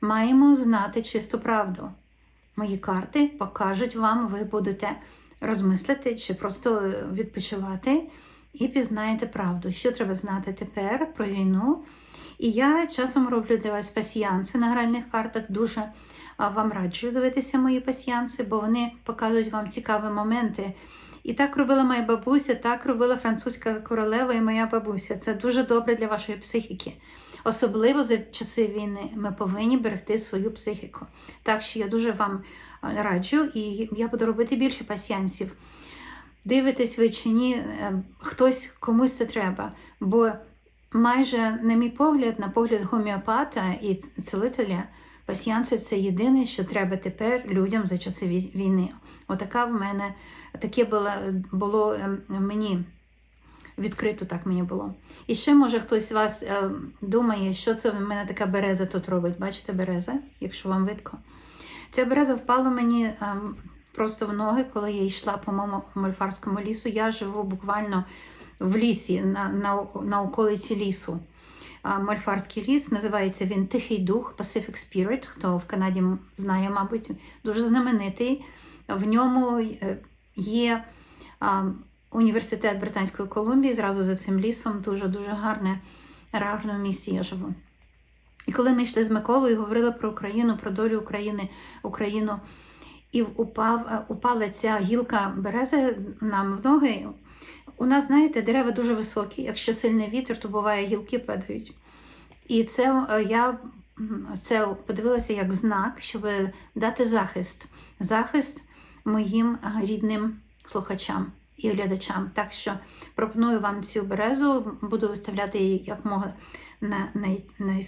маємо знати чисту правду. Мої карти покажуть вам, ви будете розмислити чи просто відпочивати і пізнаєте правду, що треба знати тепер про війну. І я часом роблю для вас пасіянси на гральних картах. Дуже вам раджу дивитися мої пасіянси, бо вони показують вам цікаві моменти. І так робила моя бабуся, так робила французька королева і моя бабуся. Це дуже добре для вашої психіки. Особливо за часи війни ми повинні берегти свою психіку. Так що я дуже вам раджу, і я буду робити більше пасіянсів. Дивитесь ви чи ні, е, хтось комусь це треба. Бо майже, на мій погляд, на погляд гомеопата і цілителя, пасіянси це єдине, що треба тепер людям за часи війни. Отака в мене таке було, було ем, мені відкрито так мені було. І ще, може, хтось з вас е, думає, що це в мене така береза тут робить. Бачите, береза, якщо вам видко. Ця береза впала мені ем, просто в ноги, коли я йшла по моєму мольфарському лісу. Я живу буквально в лісі, на, на, на околиці лісу. Мольфарський ліс називається він Тихий Дух Pacific Spirit. Хто в Канаді знає, мабуть, дуже знаменитий. В ньому е, є університет Британської Колумбії, зразу за цим лісом. Дуже дуже гарне, гарне місце я живу. І коли ми йшли з Миколою, говорили про Україну, про долю України, Україну, і упав, е, упала ця гілка берези нам в ноги. У нас, знаєте, дерева дуже високі. Якщо сильний вітер, то буває гілки падають. І це е, я це подивилася як знак, щоб дати захист. Захист моїм е, рідним слухачам і глядачам. Так що пропоную вам цю березу, буду виставляти її як мога на, на, на,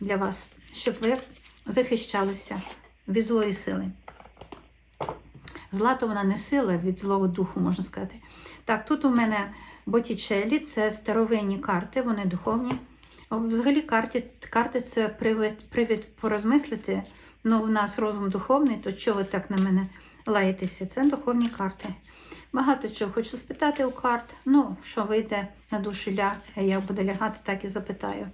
для вас, щоб ви захищалися від злої сили. Зла то вона не сила від злого духу, можна сказати. Так, тут у мене Боттічелі, це старовинні карти, вони духовні. Взагалі карти, карти це привід, привід порозмислити. Ну, у нас розум духовний, то чого ви так на мене лаєтеся? Це духовні карти. Багато чого хочу спитати у карт. Ну, що вийде на душі ляг, як буде лягати, так і запитаю.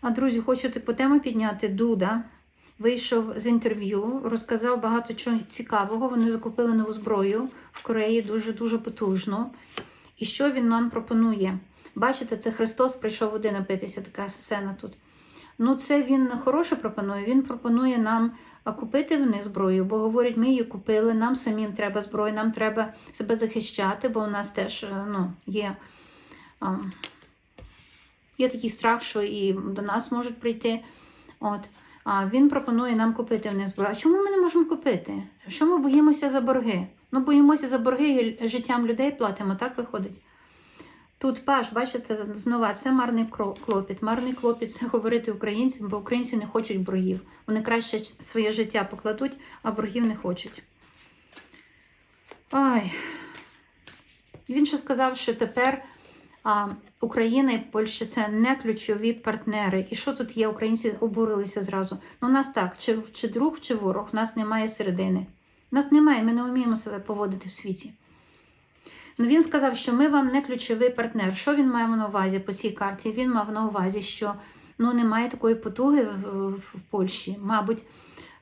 А друзі, хочу типу тему підняти. Дуда вийшов з інтерв'ю, розказав багато чого цікавого. Вони закупили нову зброю в Кореї дуже дуже потужну. І що він нам пропонує? Бачите, це Христос прийшов води напитися, така сцена тут. Ну, це він хороше пропонує. Він пропонує нам купити в них зброю, бо говорить, ми її купили, нам самим треба зброю, нам треба себе захищати, бо у нас теж е, ну, є, є такий страх, що і до нас можуть прийти. От. А він пропонує нам купити в них зброю. А чому ми не можемо купити? Що ми боїмося за борги? Ну, боїмося за борги і життям людей платимо, так виходить. Тут паш, бачите, знову це марний клопіт. Марний клопіт це говорити українцям, бо українці не хочуть боргів. Вони краще своє життя покладуть, а боргів не хочуть. Ай. Він ще сказав, що тепер а, Україна і Польща це не ключові партнери. І що тут є? Українці обурилися зразу. Ну, у нас так, чи, чи друг, чи ворог, у нас немає середини. У нас немає, ми не вміємо себе поводити в світі. Ну, він сказав, що ми вам не ключовий партнер. Що він має на увазі по цій карті? Він мав на увазі, що ну, немає такої потуги в, в, Польщі. Мабуть,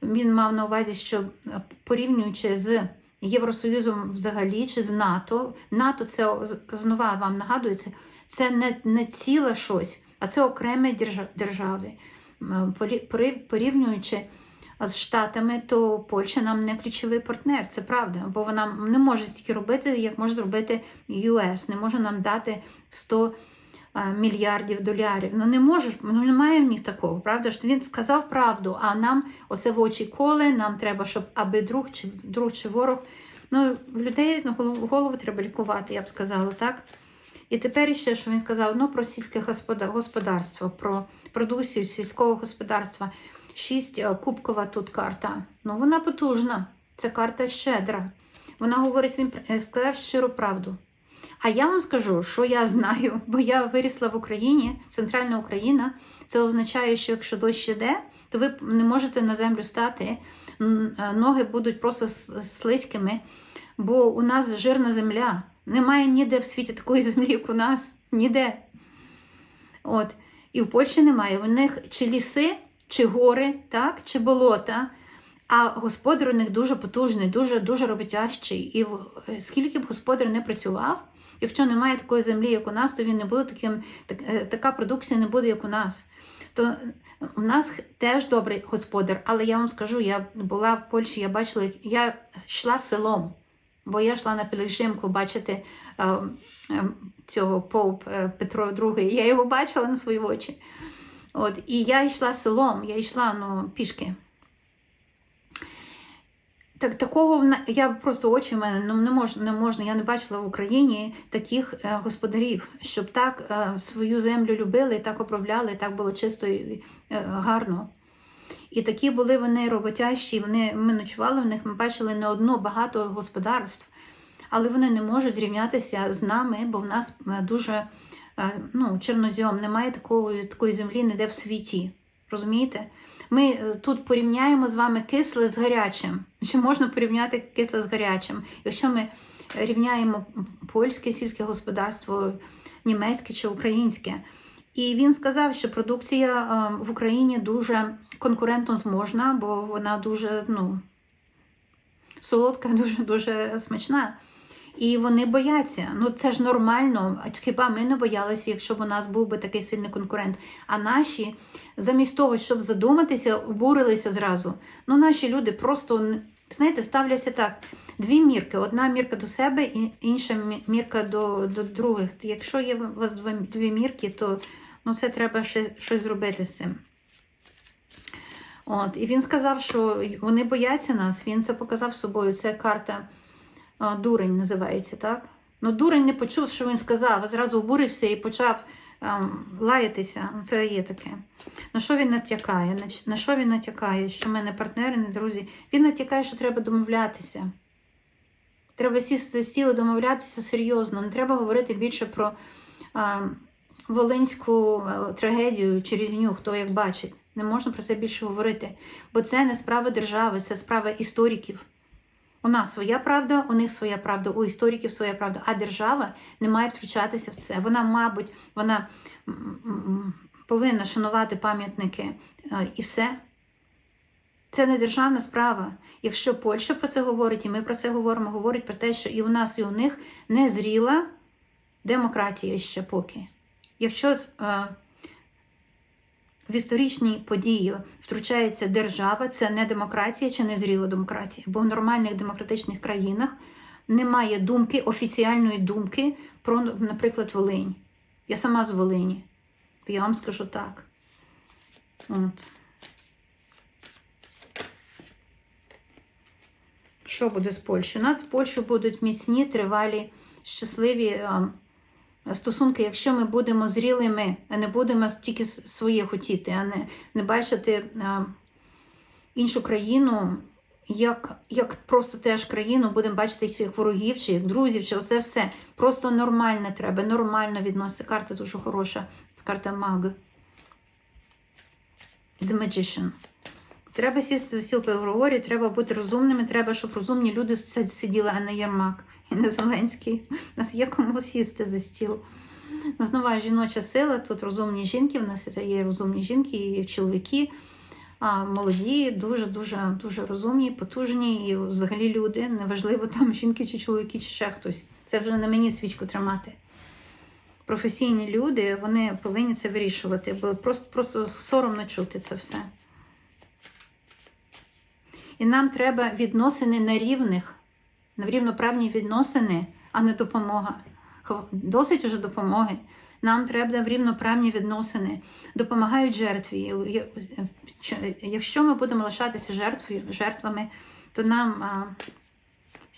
він мав на увазі, що е, порівнюючи з Євросоюзом взагалі чи з НАТО, НАТО це знову вам нагадується, це не, не ціле щось, а це окремі держа- держави. Порі- Порівнюючи з Штатами, то Польща нам не ключовий партнер, це правда, бо вона не може стільки робити, як може зробити ЮС, не може нам дати 100 мільярдів долярів. Ну не може, ну немає в них такого, правда ж? Він сказав правду, а нам оце в очі коли, нам треба, щоб аби друг чи друг чи ворог. Ну, людей на голову, треба лікувати, я б сказала, так? І тепер ще, що він сказав, ну, про сільське господа- господарство, про продукцію сільського господарства. Шість е, кубкова тут карта. Ну, вона потужна. Це карта щедра. Вона говорить, він е, сказав щиру правду. А я вам скажу, що я знаю, бо я вирісла в Україні, центральна Україна. Це означає, що якщо дощ іде, то ви не можете на землю стати. Е, Ноги будуть просто слизькими, бо у нас жирна земля. Немає ніде в світі такої землі, як у нас. Ніде. От. І в Польщі немає. У них чи ліси, чи гори, так, чи болота. А господар у них дуже потужний, дуже дуже роботящий. І е, скільки б господар не працював, якщо немає такої землі, як у нас, то він не буде таким, так, е, така продукція не буде, як у нас. То е, у нас теж добрий господар, але я вам скажу, я була в Польщі, я бачила, я йшла селом, бо я йшла на пілігримку бачити е, е, цього поп Петро II. Я його бачила на свої очі. От, і я йшла селом, я йшла ну, пішки. Так, такого я просто очі в мене ну, не можна, не можна. Я не бачила в Україні таких е, господарів, щоб так е, свою землю любили, так обробляли, так було чисто і е, гарно. І такі були вони роботящі, вони, ми ночували в них, ми бачили не одну багато господарств, але вони не можуть зрівнятися з нами, бо в нас е, дуже ну, чорнозьом, немає такої, такої землі ніде в світі. Розумієте? Ми е, тут порівняємо з вами кисле з гарячим. Чи можна порівняти кисле з гарячим? Якщо ми рівняємо польське сільське господарство, німецьке чи українське. І він сказав, що продукція е, в Україні дуже конкурентно зможна, бо вона дуже ну, солодка, дуже дуже смачна. І вони бояться. Ну це ж нормально. Хіба ми не боялися, якщо б у нас був би такий сильний конкурент? А наші, замість того, щоб задуматися, обурилися зразу. Ну, наші люди просто знаєте, ставляться так: дві мірки: одна мірка до себе, і інша мірка до, до других. Якщо є у вас дві мірки, то ну, це треба ще щось зробити з цим. От, і він сказав, що вони бояться нас. Він це показав собою. Це карта а, дурень називається, так? Ну, дурень не почув, що він сказав, а зразу обурився і почав ем, лаятися. Це є таке. На що він натякає? На, що він натякає? Що ми не партнери, не друзі. Він натякає, що треба домовлятися. Треба сісти і домовлятися серйозно. Не треба говорити більше про ем, волинську е, трагедію чи різню, хто як бачить. Не можна про це більше говорити. Бо це не справа держави, це справа істориків. У нас своя правда, у них своя правда, у істориків своя правда, а держава не має втручатися в це. Вона, мабуть, вона повинна шанувати пам'ятники е, і все. Це не державна справа. Якщо Польща про це говорить, і ми про це говоримо, говорить про те, що і у нас, і у них не зріла демократія ще поки. Якщо е, в історичні події втручається держава, це не демократія чи не зріла демократія. Бо в нормальних демократичних країнах немає думки, офіціальної думки про, наприклад, Волинь. Я сама з Волині. Я вам скажу так. От. Що буде з Польщею? У нас в Польщі будуть міцні, тривалі, щасливі а, стосунки, якщо ми будемо зрілими, а не будемо тільки своє хотіти, а не, не бачити а, іншу країну як, як просто теж країну, будемо бачити як ворогів, чи як друзів, чи оце все. Просто нормально треба, нормально відноситься. Карта дуже хороша. Це карта Маг. The Magician. Треба сісти за стіл переговорів, треба бути розумними, треба, щоб розумні люди сиділи, а не Єрмак і не Зеленський. У нас є кому сісти за стіл. У нас нова жіноча сила, тут розумні жінки, в нас є розумні жінки і чоловіки, а, молоді, дуже-дуже дуже розумні, потужні і взагалі люди. Неважливо там жінки чи чоловіки, чи ще хтось. Це вже на мені свічку тримати. Професійні люди вони повинні це вирішувати, бо просто, просто соромно чути це все. І нам треба відносини на рівних, на рівноправні відносини, а не допомога. Досить уже допомоги. Нам треба в рівноправні відносини. Допомагають жертві. Якщо ми будемо лишатися жертвами, то нам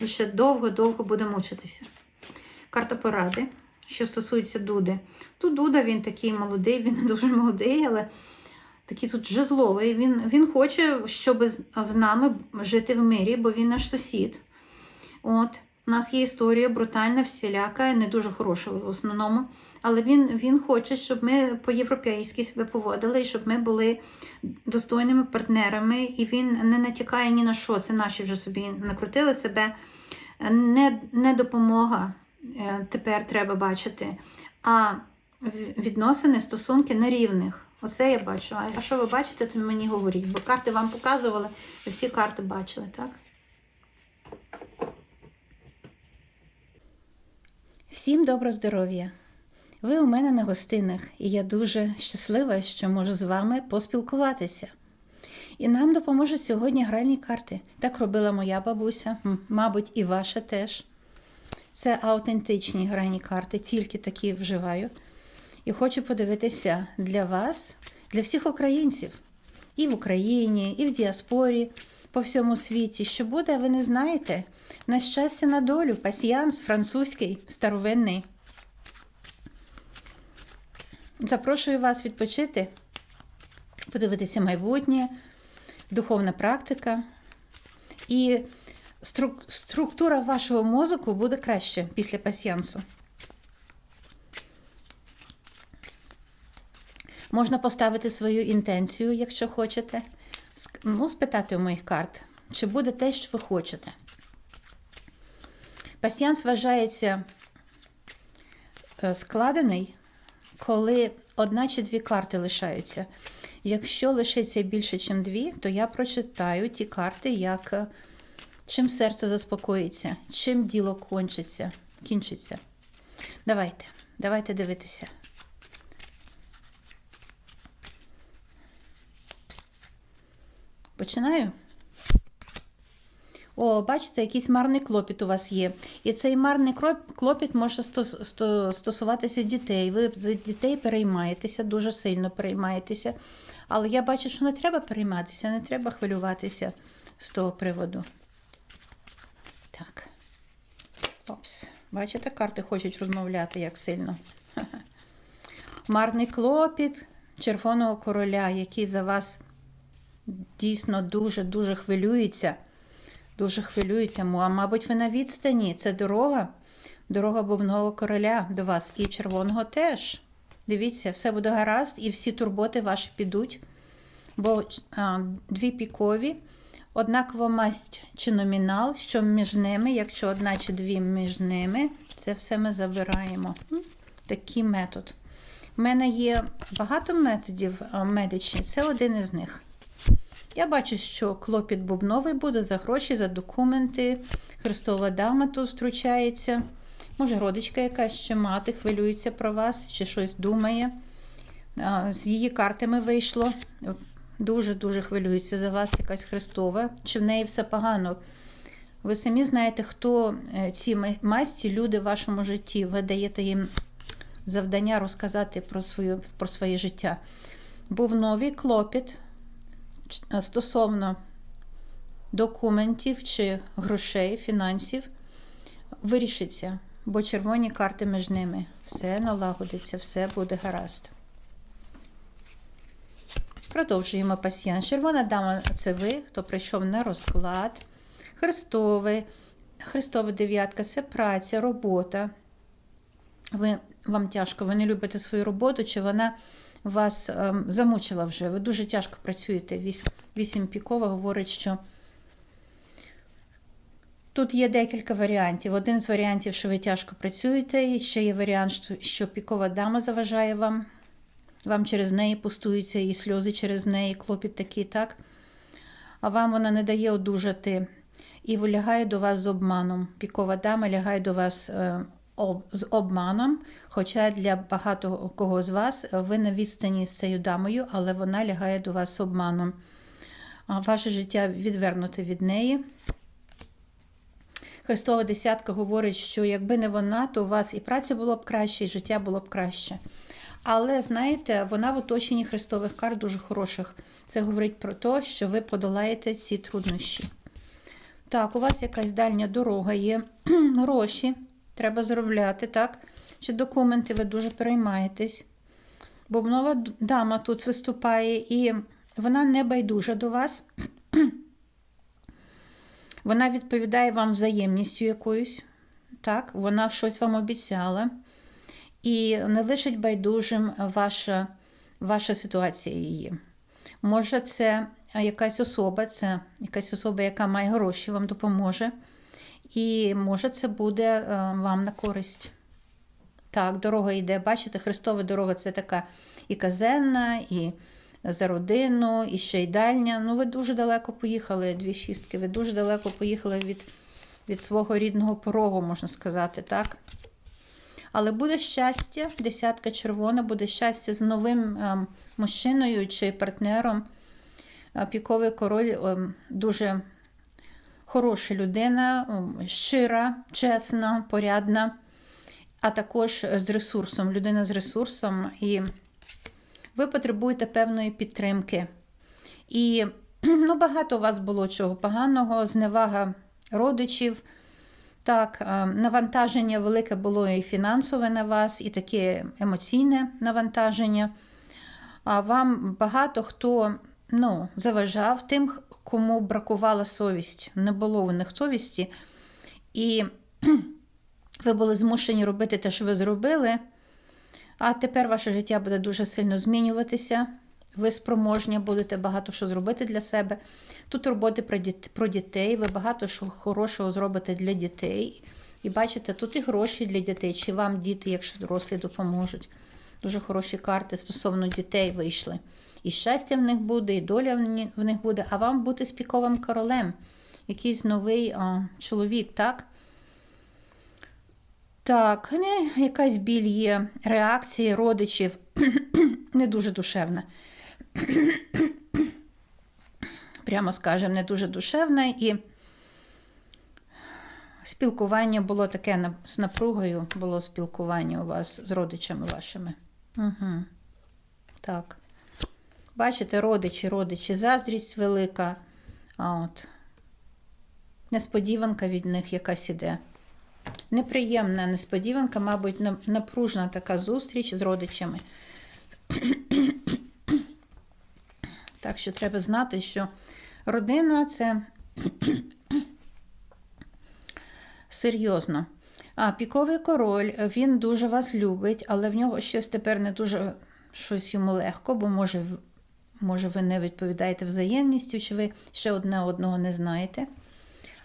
ще довго-довго буде мучитися. Карта поради, що стосується Дуди. Тут Дуда, він такий молодий, він не дуже молодий, але такий тут жезловий. Він, він хоче, щоб з нами жити в мирі, бо він наш сусід. От, у нас є історія брутальна, всіляка, не дуже хороша в основному. Але він, він хоче, щоб ми по-європейськи себе поводили, і щоб ми були достойними партнерами, і він не натякає ні на що. Це наші вже собі накрутили себе. Не, не допомога е, тепер треба бачити, а відносини, стосунки нерівних. Оце я бачу. А що ви бачите, то мені говоріть. Бо карти вам показували, ви всі карти бачили, так? Всім доброго здоров'я! Ви у мене на гостинах, і я дуже щаслива, що можу з вами поспілкуватися. І нам допоможуть сьогодні гральні карти. Так робила моя бабуся, мабуть, і ваша теж. Це аутентичні гральні карти, тільки такі вживаю. І хочу подивитися для вас, для всіх українців, і в Україні, і в діаспорі, по всьому світі. Що буде, ви не знаєте. На щастя, на долю, пасіянс французький, старовинний. Запрошую вас відпочити, подивитися майбутнє, духовна практика. І струк- структура вашого мозку буде краще після пасіянсу. Можна поставити свою інтенцію, якщо хочете. Ну, спитати у моїх карт, чи буде те, що ви хочете. Пасіянс вважається е, складений, коли одна чи дві карти лишаються. Якщо лишиться більше, ніж дві, то я прочитаю ті карти, як е, чим серце заспокоїться, чим діло кончиться, кінчиться. Давайте, давайте дивитися. Починаю. О, бачите, якийсь марний клопіт у вас є. І цей марний клопіт може сто- сто- стосуватися дітей. Ви за дітей переймаєтеся, дуже сильно переймаєтеся. Але я бачу, що не треба перейматися, не треба хвилюватися з того приводу. Так. Опс. Бачите, карти хочуть розмовляти як сильно. Ха-ха. Марний клопіт червоного короля, який за вас дійсно дуже-дуже хвилюється. Дуже хвилюється. А мабуть, ви на відстані. Це дорога. Дорога бубнового короля до вас. І червоного теж. Дивіться, все буде гаразд, і всі турботи ваші підуть. Бо а, дві пікові, однакова масть чи номінал, що між ними, якщо одна чи дві між ними, це все ми забираємо. Такий метод. У мене є багато методів а, медичних, це один із них. Я бачу, що клопіт бубновий буде за гроші, за документи. Христова дама тут втручається. Може, родичка якась чи мати хвилюється про вас, чи щось думає. З її картами вийшло. Дуже-дуже хвилюється за вас якась Христова, чи в неї все погано. Ви самі знаєте, хто е, ці ма- масті, люди в вашому житті. Ви даєте їм завдання розказати про, свою, про своє життя. Був новий клопіт стосовно документів чи грошей, фінансів, вирішиться, бо червоні карти між ними. Все налагодиться, все буде гаразд. Продовжуємо пасіян. Червона дама це ви, хто прийшов на розклад. Христовий. Христова дев'ятка це праця, робота. Ви, вам тяжко, ви не любите свою роботу, чи вона вас ем, замучила вже. Ви дуже тяжко працюєте. Вісім пікова говорить, що тут є декілька варіантів. Один з варіантів, що ви тяжко працюєте, і ще є варіант, що- пікова дама заважає вам. Вам через неї пустуються і сльози через неї, клопіт такий, так? А вам вона не дає одужати і лягає до вас з обманом. Пікова дама лягає до вас е, об- з обманом, хоча для багато кого з вас ви на відстані з цією дамою, але вона лягає до вас обманом. Ваше життя відвернуте від неї. Христова десятка говорить, що якби не вона, то у вас і праця було б краще, і життя було б краще. Але знаєте, вона в оточенні Христових карт дуже хороших. Це говорить про те, що ви подолаєте ці труднощі. Так, у вас якась дальня дорога є, гроші треба заробляти, так? Чи документи ви дуже переймаєтесь. Бубнова д- дама тут виступає, і вона не байдужа до вас. Вона відповідає вам взаємністю якоюсь. Так, вона щось вам обіцяла. І не лишить байдужим ваша, ваша ситуація її. Може, це якась особа, це якась особа, яка має гроші, вам допоможе. І може, це буде е, вам на користь. Так, дорога йде. Бачите, Христова дорога це така і казенна, і за родину, і ще й дальня. Ну, ви дуже далеко поїхали, дві шістки. Ви дуже далеко поїхали від, від свого рідного порогу, можна сказати, так? Але буде щастя, десятка червона, буде щастя з новим ем, мужчиною чи партнером. Піковий король дуже хороша людина, щира, чесна, порядна, а також з ресурсом, людина з ресурсом. І ви потребуєте певної підтримки. І ну, багато у вас було чого поганого, зневага родичів. Так, навантаження велике було і фінансове на вас, і таке емоційне навантаження. А вам багато хто ну, заважав тим, кому бракувала совість, не було у них совісті. І ви були змушені робити те, що ви зробили. А тепер ваше життя буде дуже сильно змінюватися. Ви спроможні будете багато що зробити для себе. Тут роботи про діт- про дітей, ви багато що хорошого зробите для дітей. І бачите, тут і гроші для дітей, чи вам діти, якщо дорослі, допоможуть. Дуже хороші карти стосовно дітей вийшли. І щастя в них буде, і доля в них буде, а вам бути спіковим королем. Якийсь новий а, чоловік, так? Так, не, якась біль є, реакції родичів не дуже душевна. Прямо скажемо, не дуже душевна. І спілкування було таке з напругою, було спілкування у вас з родичами вашими. Угу. Так. Бачите, родичі, родичі, заздрість велика. А от несподіванка від них якась іде. Неприємна несподіванка, мабуть, на- напружна така зустріч з родичами. Так що треба знати, що родина це серйозно. А піковий король, він дуже вас любить, але в нього щось тепер не дуже щось йому легко, бо може, може ви не відповідаєте взаємністю, чи ви ще одне одного не знаєте.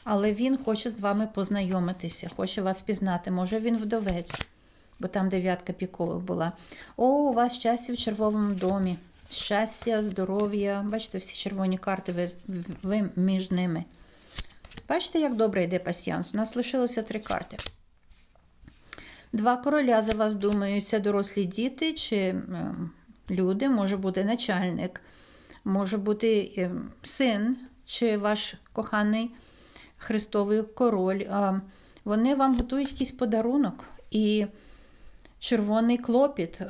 Але він хоче з вами познайомитися, хоче вас пізнати. Може, він вдовець, бо там дев'ятка пікових була. О, у вас щастя в червовому домі. Щастя, здоров'я. Бачите, всі червоні карти, ви, ви між ними. Бачите, як добре йде пасіянс? У нас лишилося три карти. Два короля за вас думають, це дорослі діти чи е, люди, може бути начальник, може бути е, син чи ваш коханий Христовий король. Вони вам готують якийсь подарунок і червоний клопіт.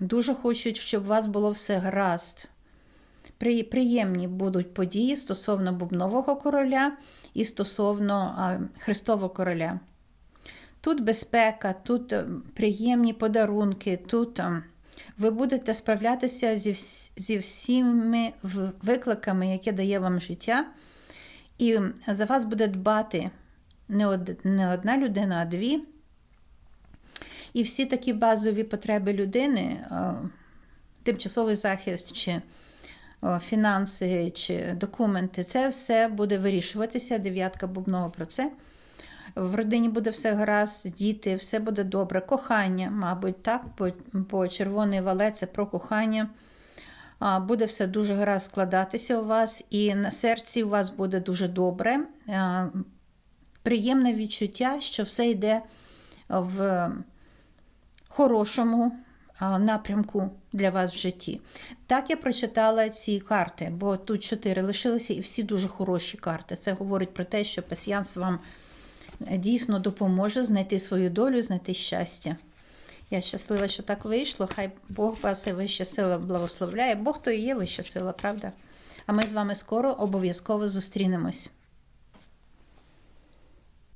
Дуже хочуть, щоб у вас було все гаразд. Приємні будуть події стосовно бубнового короля і стосовно Христового короля. Тут безпека, тут е, приємні подарунки, тут е, ви будете справлятися зі, зі всіми викликами, які дає вам життя. І за вас буде дбати не, од, не одна людина, а дві. І всі такі базові потреби людини, тимчасовий захист, чи фінанси, чи документи, це все буде вирішуватися. Дев'ятка бубнова про це. В родині буде все гаразд, діти, все буде добре. Кохання, мабуть, так, бо, бо червоний валет це про кохання. Буде все дуже гаразд складатися у вас, і на серці у вас буде дуже добре. Приємне відчуття, що все йде в хорошому напрямку для вас в житті. Так я прочитала ці карти, бо тут чотири лишилися, і всі дуже хороші карти. Це говорить про те, що пасіянс вам дійсно допоможе знайти свою долю, знайти щастя. Я щаслива, що так вийшло. Хай Бог вас і вища сила благословляє. Бог то і є вища сила, правда? А ми з вами скоро обов'язково зустрінемось.